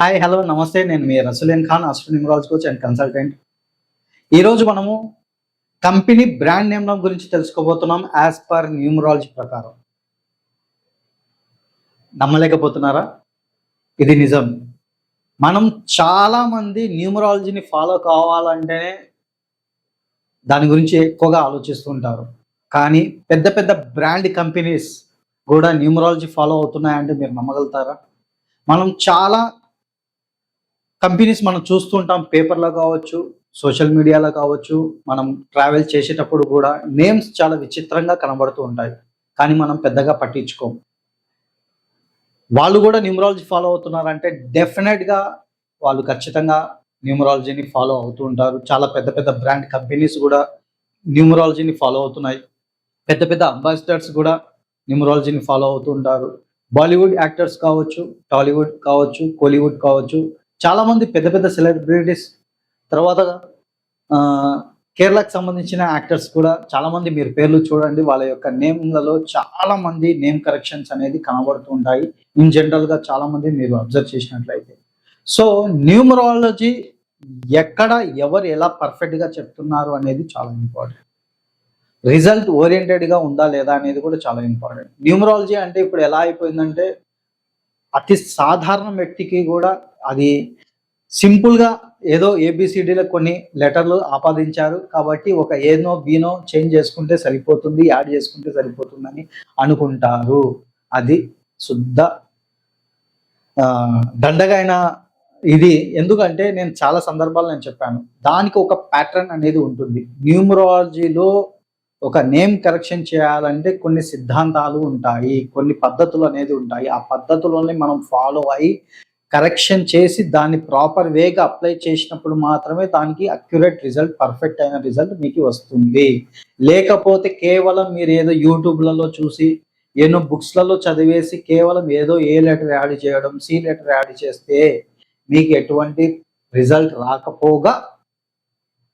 Hi hello namaste. నేను మీ Rasulen Khan astronumerology coach and consultant ఈరోజు మనము కంపెనీ బ్రాండ్ నేమ్ గురించి తెలుసుకోబోతున్నాం యాజ్ పర్ న్యూమరాలజీ ప్రకారం. నమ్మలేకపోతున్నారా? ఇది నిజం. మనం చాలామంది న్యూమరాలజీని ఫాలో కావాలంటేనే దాని గురించి ఎక్కువగా ఆలోచిస్తుంటారు. కానీ పెద్ద పెద్ద బ్రాండ్ కంపెనీస్ కూడా న్యూమరాలజీ ఫాలో అవుతున్నాయంటే మీరు నమ్మగలుగుతారా? మనం చాలా కంపెనీస్ మనం చూస్తుంటాం పేపర్లో కావచ్చు సోషల్ మీడియాలో కావచ్చు మనం ట్రావెల్ చేసేటప్పుడు కూడా నేమ్స్ చాలా విచిత్రంగా కనబడుతూ ఉంటాయి. కానీ మనం పెద్దగా పట్టించుకోం వాళ్ళు కూడా న్యూమరాలజీ ఫాలో అవుతున్నారంటే డెఫినెట్గా వాళ్ళు ఖచ్చితంగా న్యూమరాలజీని ఫాలో అవుతూ ఉంటారు. చాలా పెద్ద పెద్ద బ్రాండ్ కంపెనీస్ కూడా న్యూమరాలజీని ఫాలో అవుతున్నాయి. పెద్ద పెద్ద అంబాసిడర్స్ కూడా న్యూమరాలజీని ఫాలో అవుతూ ఉంటారు. బాలీవుడ్ యాక్టర్స్ కావచ్చు టాలీవుడ్ కావచ్చు కోలీవుడ్ కావచ్చు చాలా మంది పెద్ద పెద్ద సెలబ్రిటీస్ తర్వాత కేరళకు సంబంధించిన యాక్టర్స్ కూడా చాలామంది మీరు పేర్లు చూడండి వాళ్ళ యొక్క నేమ్లలో చాలా మంది నేమ్ కరెక్షన్స్ అనేది కనబడుతూ ఉంటాయి ఇన్ జనరల్గా చాలామంది మీరు అబ్జర్వ్ చేసినట్లయితే. సో న్యూమరాలజీ ఎక్కడ ఎవరు ఎలా పర్ఫెక్ట్గా చెప్తున్నారు అనేది చాలా ఇంపార్టెంట్ రిజల్ట్ ఓరియంటెడ్గా ఉందా లేదా అనేది కూడా చాలా ఇంపార్టెంట్ న్యూమరాలజీ అంటే ఇప్పుడు ఎలా అయిపోయిందంటే అతి సాధారణ వ్యక్తికి కూడా అది సింపుల్గా ఏదో ఏబిసిడీలో కొన్ని లెటర్లు ఆపాదించారు కాబట్టి ఒక ఏనో బీనో చేంజ్ చేసుకుంటే సరిపోతుంది యాడ్ చేసుకుంటే సరిపోతుందని అనుకుంటారు. అది శుద్ధ దండగైన ఇది. ఎందుకంటే నేను చాలా సందర్భాలు నేను చెప్పాను. దానికి ఒక ప్యాటర్న్ అనేది ఉంటుంది. న్యూమరాలజీలో ఒక నేమ్ కరెక్షన్ చేయాలంటే కొన్ని సిద్ధాంతాలు ఉంటాయి కొన్ని పద్ధతులు అనేది ఉంటాయి. ఆ పద్ధతులని మనం ఫాలో అయ్యి కరెక్షన్ చేసి దాన్ని ప్రాపర్ వేగా అప్లై చేసినప్పుడు మాత్రమే దానికి అక్యురేట్ రిజల్ట్ పర్ఫెక్ట్ అయిన రిజల్ట్ మీకు వస్తుంది. లేకపోతే కేవలం మీరు ఏదో యూట్యూబ్లలో చూసి ఎన్నో బుక్స్లలో చదివేసి కేవలం ఏదో ఏ లెటర్ యాడ్ చేయడం సి లెటర్ యాడ్ చేస్తే మీకు ఎటువంటి రిజల్ట్ రాకపోగా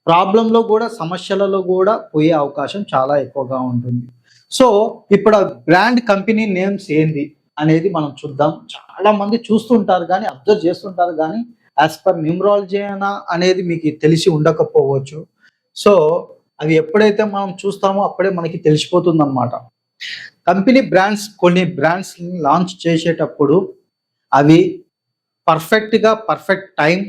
ప్రాబ్లంలో కూడా సమస్యలలో కూడా పోయే అవకాశం చాలా ఎక్కువగా ఉంటుంది. సో ఇప్పుడు బ్రాండ్ కంపెనీ నేమ్స్ ఏంది? అనేది మనం చూద్దాం. చాలా మంది చూస్తుంటారు కానీ అబ్జర్వ్ చేస్తుంటారు కానీ యాజ్ పర్ న్యూమరాలజీ అయినా అనేది మీకు తెలిసి ఉండకపోవచ్చు. సో అవి ఎప్పుడైతే మనం చూస్తామో అప్పుడే మనకి తెలిసిపోతుంది అనమాట కంపెనీ బ్రాండ్స్ కొన్ని బ్రాండ్స్ లాంచ్ చేసేటప్పుడు అవి పర్ఫెక్ట్గా పర్ఫెక్ట్ టైం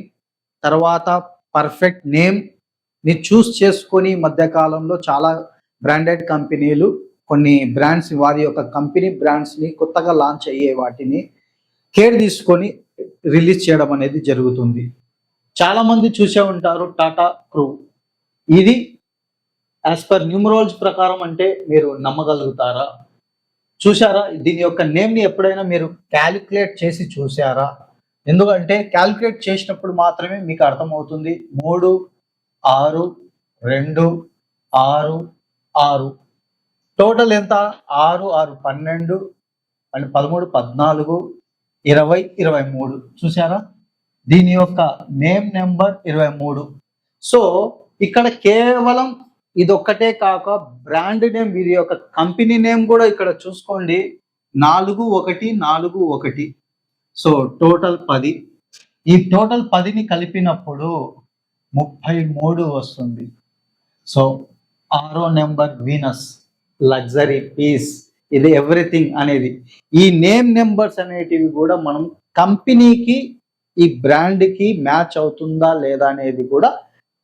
తర్వాత పర్ఫెక్ట్ నేమ్ని చూస్ చేసుకొని మధ్యకాలంలో చాలా బ్రాండెడ్ కంపెనీలు కొన్ని బ్రాండ్స్ వారి యొక్క కంపెనీ బ్రాండ్స్ని కొత్తగా లాంచ్ అయ్యే వాటిని కేర్ తీసుకొని రిలీజ్ చేయడం అనేది జరుగుతుంది. చాలామంది చూసే ఉంటారు టాటా క్రూ ఇది యాజ్ పర్ న్యూమరాలజీ ప్రకారం అంటే మీరు నమ్మగలుగుతారా? చూసారా దీని యొక్క నేమ్ని ఎప్పుడైనా మీరు క్యాలిక్యులేట్ చేసి చూసారా ఎందుకంటే క్యాలిక్యులేట్ చేసినప్పుడు మాత్రమే మీకు అర్థమవుతుంది. మూడు ఆరు రెండు ఆరు ఆరు. టోటల్ ఎంత? ఆరు ఆరు పన్నెండు అండ్ పదమూడు పద్నాలుగు ఇరవై ఇరవై మూడు. చూసారా దీని యొక్క నేమ్ నెంబర్ ఇరవై మూడు. సో ఇక్కడ కేవలం ఇదొక్కటే కాక బ్రాండ్ నేమ్ వీరి యొక్క కంపెనీ నేమ్ కూడా ఇక్కడ చూసుకోండి. నాలుగు ఒకటి నాలుగు ఒకటి. సో టోటల్ పది. ఈ టోటల్ పదిని కలిపినప్పుడు ముప్పై మూడు వస్తుంది. సో ఆరో నెంబర్ వీనస్ లగ్జరీ పీస్ ఇది ఎవ్రీథింగ్ అనేది. ఈ నేమ్ నెంబర్స్ అనేటివి కూడా మనం కంపెనీకి ఈ బ్రాండ్కి మ్యాచ్ అవుతుందా లేదా అనేది కూడా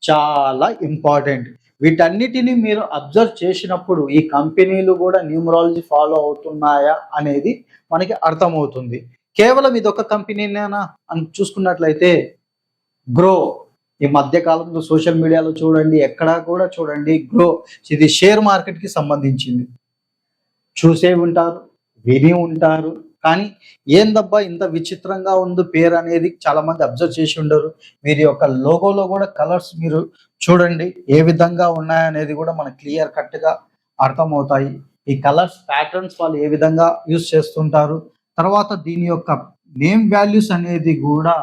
చాలా ఇంపార్టెంట్. వీటన్నిటిని మీరు అబ్జర్వ్ చేసినప్పుడు ఈ కంపెనీలు కూడా న్యూమరాలజీ ఫాలో అవుతున్నాయా అనేది మనకి అర్థమవుతుంది. కేవలం ఇది ఒక కంపెనీనేనా? అని చూసుకున్నట్లయితే గ్రో ఈ మధ్య కాలంలో సోషల్ మీడియాలో చూడండి ఎక్కడా కూడా చూడండి గ్రో ఇది షేర్ మార్కెట్కి సంబంధించింది. చూసే ఉంటారు విని ఉంటారు. కానీ ఏందబ్బా ఇంత విచిత్రంగా ఉంది పేరు అనేది చాలా మంది అబ్జర్వ్ చేసి ఉండరు. వీరి యొక్క లోగోలో కూడా కలర్స్ మీరు చూడండి ఏ విధంగా ఉన్నాయనేది కూడా మనకు క్లియర్ కట్గా అర్థమవుతాయి. ఈ కలర్స్ ప్యాటర్న్స్ వాళ్ళు ఏ విధంగా యూస్ చేస్తుంటారు. తర్వాత దీని యొక్క నేమ్ వాల్యూస్ అనేది కూడా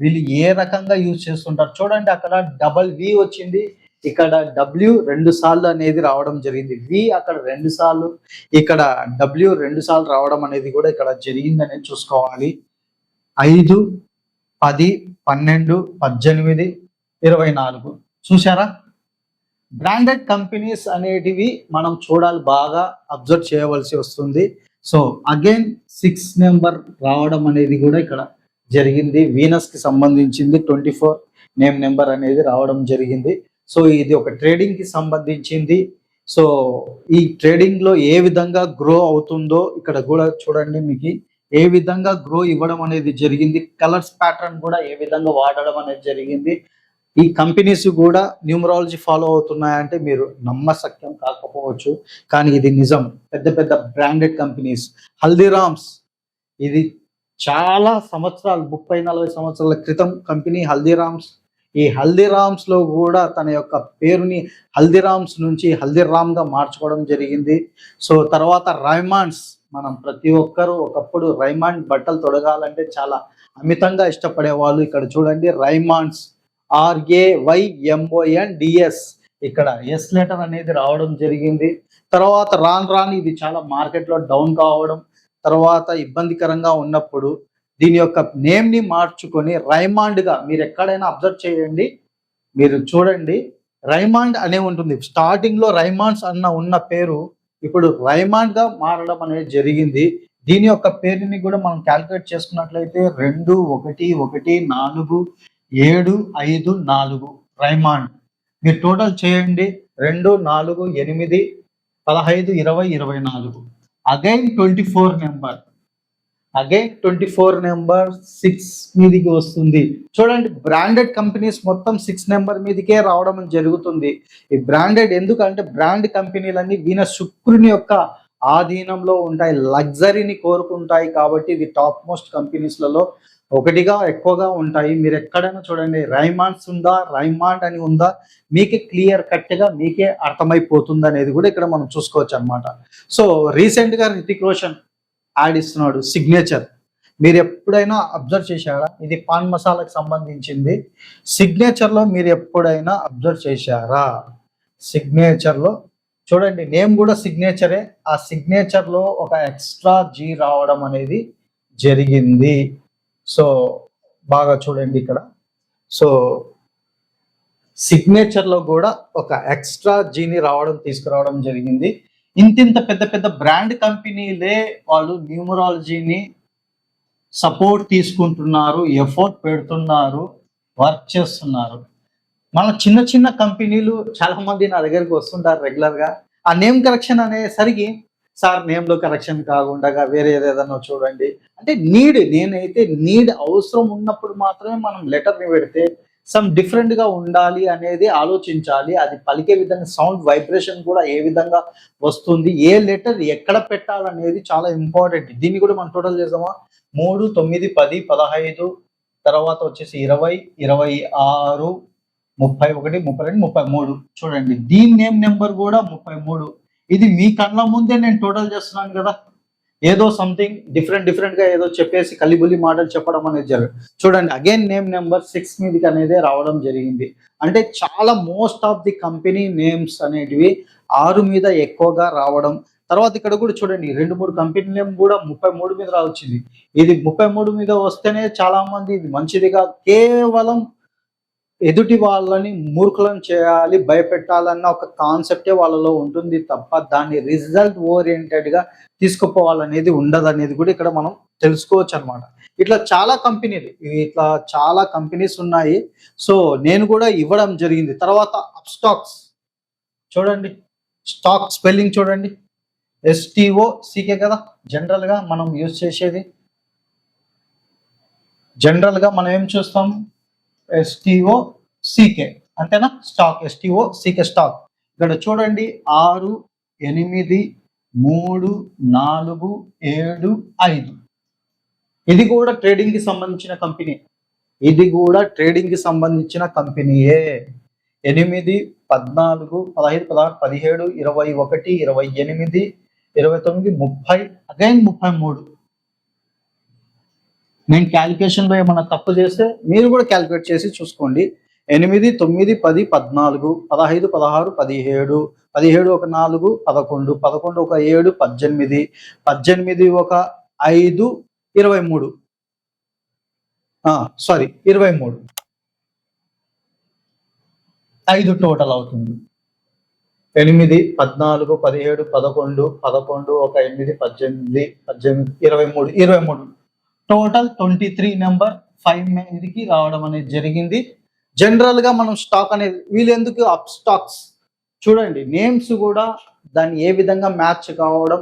వీళ్ళు ఏ రకంగా యూజ్ చేస్తుంటారు? చూడండి అక్కడ డబల్ వి వచ్చింది. ఇక్కడ డబ్ల్యూ రెండు సార్లు అనేది రావడం జరిగింది. వి అక్కడ రెండు సార్లు ఇక్కడ డబ్ల్యూ రెండు సార్లు రావడం అనేది కూడా ఇక్కడ జరిగిందని చూసుకోవాలి. ఐదు పది పన్నెండు పద్దెనిమిది ఇరవై నాలుగు. చూసారా బ్రాండెడ్ కంపెనీస్ అనేటివి మనం చూడాలి బాగా అబ్జర్వ్ చేయవలసి వస్తుంది. సో అగైన్ సిక్స్ నెంబర్ రావడం అనేది కూడా ఇక్కడ జరిగింది. వీనస్కి సంబంధించింది ట్వంటీ ఫోర్ నేమ్ నెంబర్ అనేది రావడం జరిగింది. సో ఇది ఒక ట్రేడింగ్కి సంబంధించింది. సో ఈ ట్రేడింగ్లో ఏ విధంగా గ్రో అవుతుందో ఇక్కడ కూడా చూడండి మీకు. ఏ విధంగా గ్రో ఇవ్వడం అనేది జరిగింది. కలర్స్ ప్యాటర్న్ కూడా ఏ విధంగా వాడడం అనేది జరిగింది. ఈ కంపెనీస్ కూడా న్యూమరాలజీ ఫాలో అవుతున్నాయంటే మీరు నమ్మసక్యం కాకపోవచ్చు. కానీ ఇది నిజం. పెద్ద పెద్ద బ్రాండెడ్ కంపెనీస్ హల్దీరామ్స్ ఇది చాలా సంవత్సరాలు ముప్పై నలభై సంవత్సరాల క్రితం కంపెనీ హల్దీరామ్స్ ఈ హల్దీరామ్స్లో కూడా తన యొక్క పేరుని హల్దీరామ్స్ నుంచి హల్దీరామ్గా మార్చుకోవడం జరిగింది. సో తర్వాత రైమాండ్స్ మనం ప్రతి ఒక్కరూ ఒకప్పుడు రైమాండ్ బట్టలు తొడగాలంటే చాలా అమితంగా ఇష్టపడేవాళ్ళు ఇక్కడ చూడండి. Raymonds R A Y M O N D S ఇక్కడ ఎస్ లెటర్ అనేది రావడం జరిగింది. తర్వాత రాను రాను ఇది చాలా మార్కెట్లో డౌన్ కావడం తర్వాత ఇబ్బందికరంగా ఉన్నప్పుడు దీని యొక్క నేమ్ని మార్చుకొని రైమాండ్గా మీరు ఎక్కడైనా అబ్జర్వ్ చేయండి. మీరు చూడండి. రైమాండ్ అనే ఉంటుంది. స్టార్టింగ్లో రైమాండ్స్ అన్న ఉన్న పేరు ఇప్పుడు రైమాండ్గా మారడం అనేది జరిగింది. దీని యొక్క పేరుని కూడా మనం క్యాల్కులేట్ చేసుకున్నట్లయితే రెండు ఒకటి ఒకటి నాలుగు ఏడు ఐదు నాలుగు రైమాండ్ మీరు టోటల్ చేయండి. రెండు నాలుగు ఎనిమిది పదహైదు ఇరవై ఇరవై నాలుగు. Again twenty four number again twenty four number six మీదికి వస్తుంది. చూడండి బ్రాండెడ్ కంపెనీస్ మొత్తం సిక్స్ నెంబర్ మీదకే రావడం జరుగుతుంది. ఈ బ్రాండెడ్ ఎందుకంటే బ్రాండ్ కంపెనీలన్నీ వీణ శుక్రుని యొక్క ఆధీనంలో ఉంటాయి లగ్జరీని కోరుకుంటాయి కాబట్టి ఇది టాప్ మోస్ట్ కంపెనీస్లలో ఒకటిగా ఎక్కువగా ఉంటాయి. మీరు ఎక్కడైనా చూడండి రైమాండ్స్ ఉందా రైమాండ్ అని ఉందా మీకే క్లియర్ కట్గా మీకే అర్థమైపోతుంది అనేది కూడా ఇక్కడ మనం చూసుకోవచ్చు అనమాట సో రీసెంట్గా రితిక్ రోషన్ యాడ్ ఇస్తున్నాడు సిగ్నేచర్. మీరు ఎప్పుడైనా అబ్జర్వ్ చేశారా? ఇది పాన్ మసాలాకి సంబంధించింది. సిగ్నేచర్లో మీరు ఎప్పుడైనా అబ్జర్వ్ చేశారా? సిగ్నేచర్లో. చూడండి నేమ్ కూడా సిగ్నేచరే. ఆ సిగ్నేచర్లో ఒక ఎక్స్ట్రా జీ రావడం అనేది జరిగింది. సో బాగా చూడండి ఇక్కడ. సో సిగ్నేచర్లో కూడా ఒక ఎక్స్ట్రా జీని రావడం తీసుకురావడం జరిగింది. ఇంతింత పెద్ద పెద్ద బ్రాండ్ కంపెనీలే వాళ్ళు న్యూమరాలజీని సపోర్ట్ తీసుకుంటున్నారు ఎఫోర్ట్ పెడుతున్నారు వర్క్ చేస్తున్నారు. మన చిన్న చిన్న కంపెనీలు చాలా మంది నా దగ్గరికి వస్తుంటారు రెగ్యులర్గా ఆ నేమ్ కరెక్షన్ అనేసరికి సార్ నేమ్లో కరెక్షన్ కాకుండా వేరే ఏదైనా చూడండి. అంటే నీడ్ నేనైతే నీడ్ అవసరం ఉన్నప్పుడు మాత్రమే మనం లెటర్ని పెడితే సమ్ డిఫరెంట్గా ఉండాలి అనేది ఆలోచించాలి. అది పలికే విధంగా సౌండ్ వైబ్రేషన్ కూడా ఏ విధంగా వస్తుంది ఏ లెటర్ ఎక్కడ పెట్టాలనేది చాలా ఇంపార్టెంట్ దీన్ని కూడా మనం టోటల్ చేద్దామా? మూడు తొమ్మిది పది పదహైదు తర్వాత వచ్చేసి ఇరవై ఇరవై ఆరు ముప్పై ఒకటి ముప్పై రెండు ముప్పై మూడు. చూడండి దీని నేమ్ నెంబర్ కూడా ముప్పై మూడు. ఇది మీ కళ్ళ ముందే నేను టోటల్ చేస్తున్నాను కదా. ఏదో సంథింగ్ డిఫరెంట్ డిఫరెంట్గా ఏదో చెప్పేసి కలిబులి మాటలు చెప్పడం అనేది జరిగింది. చూడండి అగైన్ నేమ్ నెంబర్ సిక్స్ మీదకి అనేది రావడం జరిగింది. అంటే చాలా most of the company names అనేటివి ఆరు మీద ఎక్కువగా రావడం. తర్వాత ఇక్కడ కూడా చూడండి రెండు మూడు కంపెనీ నేమ్ కూడా ముప్పై మూడు మీద రావచ్చింది. ఇది ముప్పై మూడు మీద వస్తేనే చాలా మంది ఇది మంచిదిగా కేవలం ఎదుటి వాళ్ళని మూర్ఖులను చేయాలి భయపెట్టాలన్న ఒక కాన్సెప్టే వాళ్ళలో ఉంటుంది తప్ప దాన్ని రిజల్ట్ ఓరియంటెడ్గా తీసుకుపోవాలనేది ఉండదు అనేది కూడా ఇక్కడ మనం తెలుసుకోవచ్చు అనమాట ఇట్లా చాలా కంపెనీలు ఇట్లా చాలా కంపెనీస్ ఉన్నాయి. సో నేను కూడా ఇవ్వడం జరిగింది. తర్వాత అప్ స్టాక్స్ చూడండి. స్టాక్ స్పెల్లింగ్ చూడండి S T O C K కదా? జనరల్గా మనం యూజ్ చేసేది. జనరల్గా మనం ఏం చూస్తాం? S T O C K అంతేనా? Stock S T O C K stock ఇక్కడ చూడండి ఆరు ఎనిమిది మూడు నాలుగు ఏడు ఐదు. ఇది కూడా ట్రేడింగ్కి సంబంధించిన కంపెనీ ఇది కూడా ట్రేడింగ్కి సంబంధించిన కంపెనీయే ఎనిమిది పద్నాలుగు పదహైదు పదహారు పదిహేడు ఇరవై ఒకటి ఇరవై ఎనిమిది ఇరవై తొమ్మిది ముప్పై అగైన్ ముప్పై మూడు. నేను క్యాలిక్యులేషన్లో ఏమైనా ఏమన్నా తప్పు చేస్తే మీరు కూడా క్యాలిక్యులేట్ చేసి చూసుకోండి. ఎనిమిది తొమ్మిది పది పద్నాలుగు పదహైదు పదహారు పదిహేడు పదిహేడు ఒక నాలుగు పదకొండు పదకొండు ఒక ఏడు పద్దెనిమిది పద్దెనిమిది ఒక ఐదు ఇరవై మూడు సారీ ఇరవై మూడు ఐదు టోటల్ అవుతుంది. ఎనిమిది పద్నాలుగు పదిహేడు పదకొండు పదకొండు ఒక ఎనిమిది పద్దెనిమిది పద్దెనిమిది ఇరవై మూడు ఇరవై మూడు total twenty three number five మీదకి రావడం అనేది జరిగింది. జనరల్గా మనం స్టాక్ అనేది వీళ్ళెందుకు అప్ స్టాక్స్ చూడండి నేమ్స్ కూడా దాన్ని ఏ విధంగా మ్యాచ్ కావడం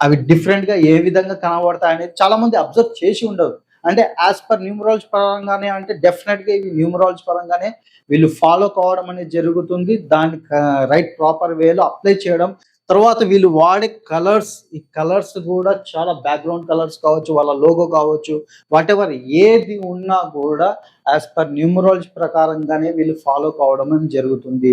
అవి డిఫరెంట్గా ఏ విధంగా కనబడతాయి అనేది చాలా మంది అబ్జర్వ్ చేసి ఉండవు అంటే యాజ్ పర్ న్యూమరాలజీ పరంగానే అంటే డెఫినెట్గా ఇవి న్యూమరాలజీ పరంగానే వీళ్ళు ఫాలో కావడం అనేది జరుగుతుంది. దాని రైట్ ప్రాపర్ వేలో అప్లై చేయడం తర్వాత వీళ్ళు వాడే కలర్స్ ఈ కలర్స్ కూడా చాలా బ్యాక్గ్రౌండ్ కలర్స్ కావచ్చు వాళ్ళ లోగో కావచ్చు వాట్ ఎవర్ ఏది ఉన్నా కూడా యాజ్ పర్ న్యూమరాలజీ ప్రకారంగానే వీళ్ళు ఫాలో కావడం జరుగుతుంది.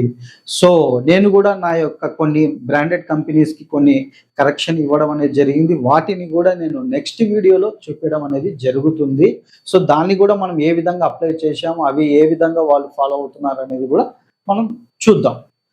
సో నేను కూడా నా యొక్క కొన్ని బ్రాండెడ్ కంపెనీస్కి కొన్ని కరెక్షన్ ఇవ్వడం అనేది జరిగింది. వాటిని కూడా నేను నెక్స్ట్ వీడియోలో చూపించడం అనేది జరుగుతుంది. సో దాన్ని కూడా మనం ఏ విధంగా అప్లై చేశాము అవి ఏ విధంగా వాళ్ళు ఫాలో అవుతున్నారు అనేది కూడా మనం చూద్దాం.